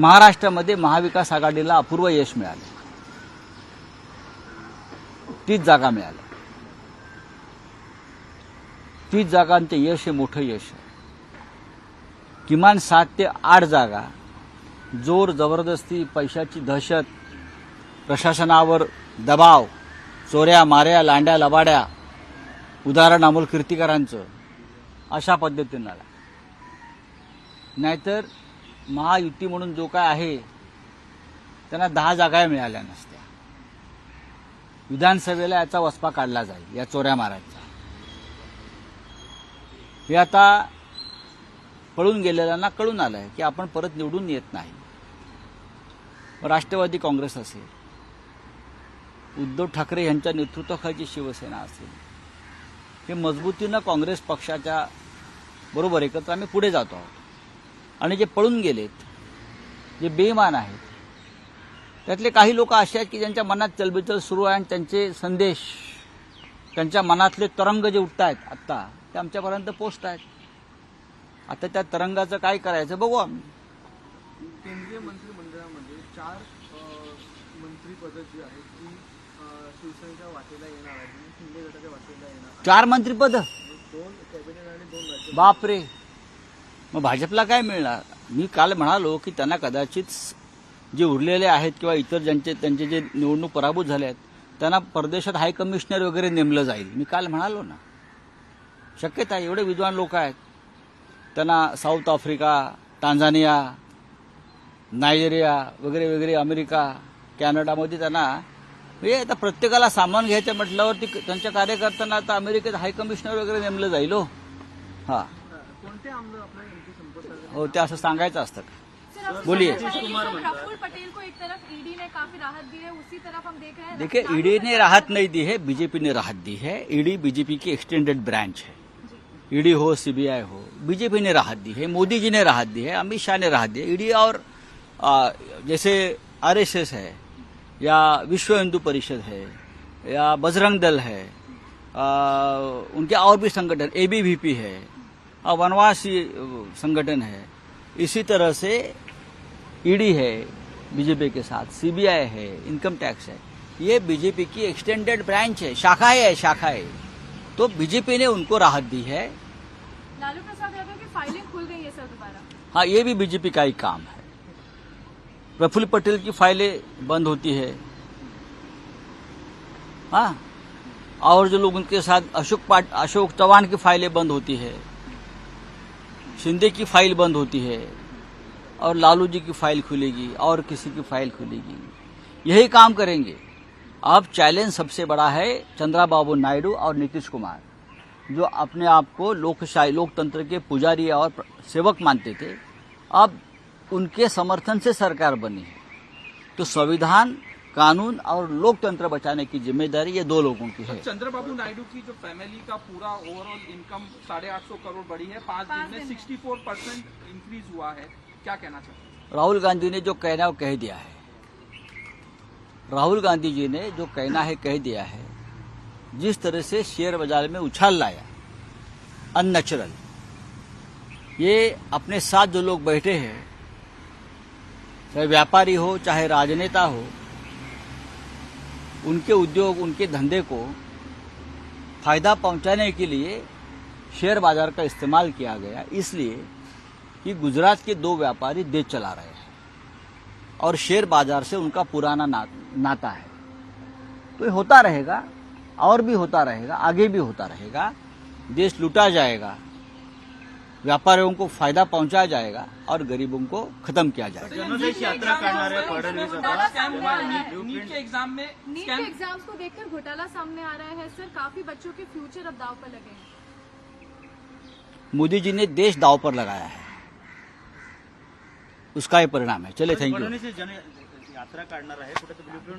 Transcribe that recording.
महाराष्ट्रामध्ये महाविकास आघाडीला अपूर्व यश मिळाले. तीच जागा मिळाल्या तीच जागांचे यश हे मोठं यश आहे. किमान सात ते आठ जागा जोर जबरदस्ती पैशाची दहशत प्रशासनावर दबाव चोऱ्या माऱ्या लांड्या लबाड्या उदाहरण अमोल कीर्तिकरांचं अशा पद्धतीनं आला. नाहीतर महायुती म्हणून जो काय आहे त्यांना दहा जागा मिळाल्या नसत्या. विधानसभेला याचा वसपा काढला जाईल या चोऱ्या मारायचा. हे आता पळून गेलेल्यांना कळून आलंय की आपण परत निवडून येत नाही. राष्ट्रवादी काँग्रेस असेल उद्धव ठाकरे यांच्या नेतृत्वाखालची शिवसेना असेल हे मजबूतीनं काँग्रेस पक्षाच्या बरोबर एकत्र आम्ही पुढे जातो आहोत. आणि जे पळून गेलेत जे बेईमान आहेत त्यातले काही लोक असे आहेत की ज्यांच्या मनात चलबिचल सुरू आहे आणि त्यांचे संदेश त्यांच्या मनातले तरंग जे उठत आहेत आत्ता ते आमच्यापर्यंत पोचत आहेत आता त्या तरंगाचं काय करायचं बघू आम्ही. केंद्रीय मंत्रिमंडळामध्ये चार मंत्रिपदं जी आहेत ती शिवसेनेच्या वाटेला येणार आहेत आणि शिंदे गटाच्या वाटेला येणार चार मंत्रिपद? दोन कॅबिनेट आणि दोन बापरे! मग भाजपला काय मिळणार? मी काल म्हणालो की त्यांना कदाचित जे उरलेले आहेत किंवा इतर ज्यांचे त्यांचे जे निवडणूक पराभूत झाले आहेत त्यांना परदेशात हाय कमिशनर वगैरे नेमलं जाईल. मी काल म्हणालो ना. शक्यता आहे एवढे विद्वान लोक आहेत. त्यांना साऊथ आफ्रिका टांझानिया नायजेरिया वगैरे वगैरे अमेरिका कॅनडामध्ये त्यांना म्हणजे आता प्रत्येकाला सामान घ्यायचं म्हटल्यावर ती त्यांच्या कार्यकर्त्यांना आता अमेरिकेत हाय कमिशनर वगैरे नेमलं जाईल हो. हां. हो ते असं सांगायचं असतं का? बोलिए। प्रफुल्ल पटेल- को एक तरफ़ ईडी ने काफ़ी राहत दी है उसी तरफ़ हम देख रहे हैं देखिए ईडी ने राहत नहीं दी है बीजेपी ने राहत दी है। ईडी बीजेपी की एक्सटेंडेड ब्रांच है। ईडी हो सीबीआई हो बीजेपी ने राहत दी है मोदी जी ने राहत दी है अमित शाह ने राहत दी है। ईडी और आ, जैसे आरएसएस है या विश्व हिंदू परिषद है या बजरंग दल है आ, उनके और भी संगठन एबीवीपी है और वनवासी संगठन है। इसी तरह से ईडी है बीजेपी के साथ सीबीआई है इनकम टैक्स है। ये बीजेपी की एक्सटेंडेड ब्रांच है शाखाएँ है शाखाएँ तो बीजेपी ने उनको राहत दी है। लालू प्रसाद यादव की फाइलिंग खुल गई है सर दोबारा। हाँ ये भी बीजेपी का ही काम है। प्रफुल्ल पटेल की फाइलें बंद होती है। हाँ और जो लोग उनके साथ अशोक पाट अशोक चौहान की फाइलें बंद होती है। शिंदे की फ़ाइल बंद होती है और लालू जी की फ़ाइल खुलेगी और किसी की फ़ाइल खुलेगी। यही काम करेंगे। अब चैलेंज सबसे बड़ा है चंद्राबाबू नायडू और नीतीश कुमार, जो अपने आप को लोकशाही, लोकतंत्र के पुजारी और सेवक मानते थे। अब उनके समर्थन से सरकार बनी है। तो संविधान कानून और लोकतंत्र बचाने की ज़िम्मेदारी ये दो लोगों की है। चंद्रबाबू नायडू की जो फैमिली का पूरा ओवरऑल इनकम साढ़े आठ सौ करोड़ बढ़ी है पाँच दिन में सिक्सटी फोर परसेंट इंक्रीज हुआ है। क्या कहना चाहते हैं? राहुल गांधी ने जो कहना है वो कह दिया है। राहुल गांधी जी ने जो कहना है कह दिया है। जिस तरह से शेयर बाज़ार में उछाल लाया अननेचुरल। ये अपने साथ जो लोग बैठे हैं चाहे व्यापारी हो चाहे राजनेता हो उनके उद्योग उनके धंधे को फ़ायदा पहुँचाने के लिए शेयर बाज़ार का इस्तेमाल किया गया इसलिए कि गुजरात के दो व्यापारी देश चला रहे हैं और शेयर बाज़ार से उनका पुराना ना, नाता है। तो ये होता रहेगा और भी होता रहेगा आगे भी होता रहेगा देश लूटा जाएगा। व्यापारियों को फ़ायदा पहुँचाया जाएगा और गरीबों को खत्म किया जाएगा। जनादेश यात्रा काढणाऱ्या फडणवीस घोटाला सामने आ रहा है। नीट एग्ज़ाम में नीट के एग्ज़ाम्स को देखकर घोटाला सामने आ रहा है सर। काफ़ी बच्चों के फ्यूचर अब दाव पर लगे हैं। मोदी जी ने देश दाव पर लगाया है। उसका ये परिणाम है। चले थैंक यू यात्रा काढणार आहे कुठे